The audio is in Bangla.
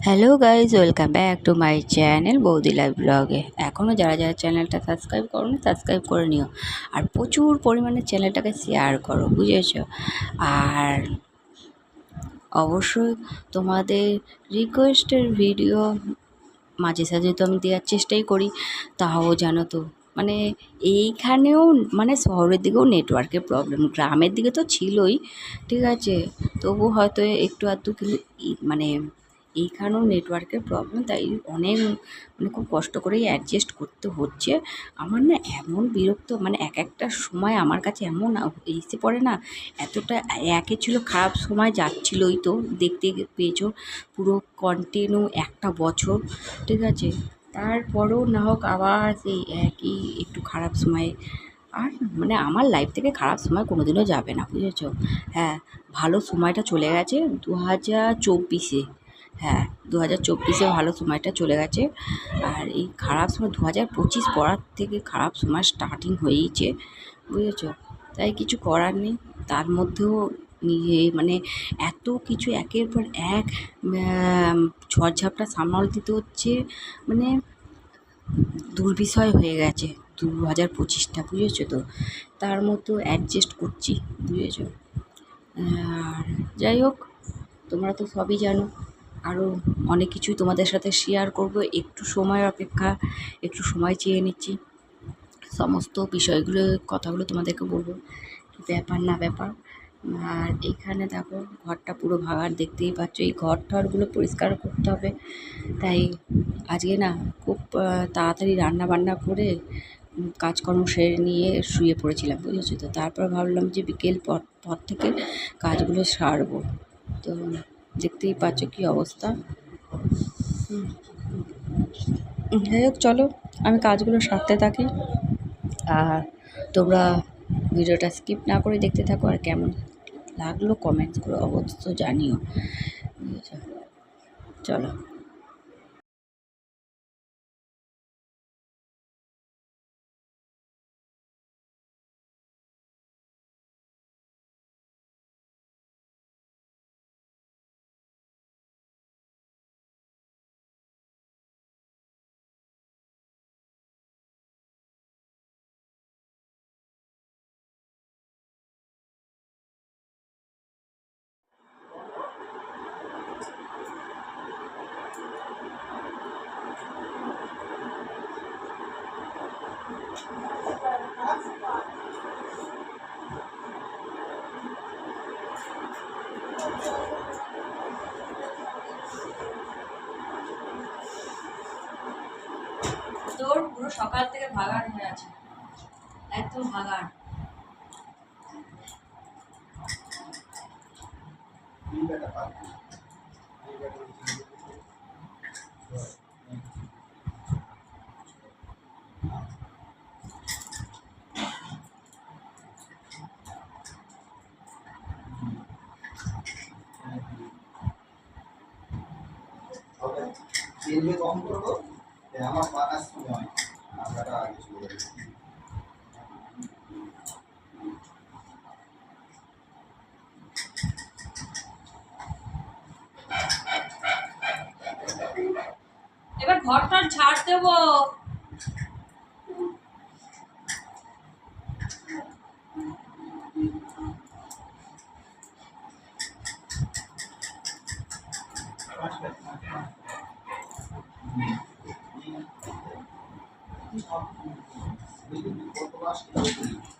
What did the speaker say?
Hello guys welcome back to my channel বৌদি লাইভ ব্লগে এখনও যারা যারা চ্যানেলটা সাবস্ক্রাইব করো না সাবস্ক্রাইব করে নিও। আর প্রচুর পরিমাণে চ্যানেলটাকে শেয়ার করো, বুঝেছ? আর অবশ্যই তোমাদের রিকোয়েস্টের ভিডিও মাঝে সাঝে তো আমি দেওয়ার চেষ্টাই করি। তাও জানো তো মানে এইখানেও মানে শহরের দিকেও নেটওয়ার্কের প্রবলেম গ্রামের দিকে তো ছিলই, ঠিক আছে? তবু হয়তো একটু আধটু কিন্তু মানে এইখানেও নেটওয়ার্কের প্রবলেম তাই অনেক মানে খুব কষ্ট করেই অ্যাডজাস্ট করতে হচ্ছে। আমার না এমন বিরক্ত মানে এক একটা সময় আমার কাছে এমন এসে পড়ে না, এতটা একে ছিল, খারাপ সময় যাচ্ছিলোই তো, দেখতে পেয়েছ পুরো কন্টিনিউ একটা বছর, ঠিক আছে? তারপরেও না হোক, আবার সেই একই একটু খারাপ সময়ে, আর মানে আমার লাইফ থেকে খারাপ সময় কোনো দিনও যাবে না, বুঝেছ? হ্যাঁ ভালো সময়টা চলে গেছে দু হাজার চব্বিশে। হ্যাঁ দু হাজার চব্বিশে ভালো সময়টা চলে গেছে। আর এই খারাপ সময় দু হাজার পঁচিশ পড়ার থেকে খারাপ সময় স্টার্টিং হয়েইছে, বুঝেছ? তাই কিছু করার নেই। তার মধ্যেও নিজে মানে এত কিছু একের পর এক ঝড়ঝাপটা সামাল দিতে হচ্ছে মানে দুর্বিষয় হয়ে গেছে দু হাজার পঁচিশটা, বুঝেছ তো? তার মতো অ্যাডজাস্ট করছি, বুঝেছ? আর যাই হোক, তোমরা তো সবই জানো। আরও অনেক কিছুই তোমাদের সাথে শেয়ার করব। একটু সময় অপেক্ষা, একটু সময় চেয়ে নিচ্ছি। সমস্ত বিষয়গুলো, কথাগুলো তোমাদেরকে বলব। ব্যাপার না ব্যাপার। আর এখানে দেখো, ঘরটা পুরো ভাগার দেখতেই পাচ্ছ। এই ঘর টরগুলো পরিষ্কার করতে হবে। তাই আজকে না খুব তাড়াতাড়ি রান্না বান্না করে কাজকর্ম সেরে নিয়ে শুয়ে পড়েছিলাম, বুঝেছ তো? তারপর ভাবলাম যে বিকেল পর পর থেকে কাজগুলো সারবো। তো দেখতেই পাচ্ছ কি অবস্থা। যাই হোক চলো, আমি কাজগুলো সারতে থাকি। আর তোমরা ভিডিওটা স্কিপ না করে দেখতে থাকো আর কেমন লাগল কমেন্টস করে অবশ্য জানিও। চলো। তোর পুরো সকাল থেকে ভাগান হয়ে আছে। একদম ভাগান কম করব? এ আমার পাকার সময় আমরাটা আগে চলে যাবে এবার ঘরটা ঝাড় দেবো কত আপনি আপনি বলতে পারছেন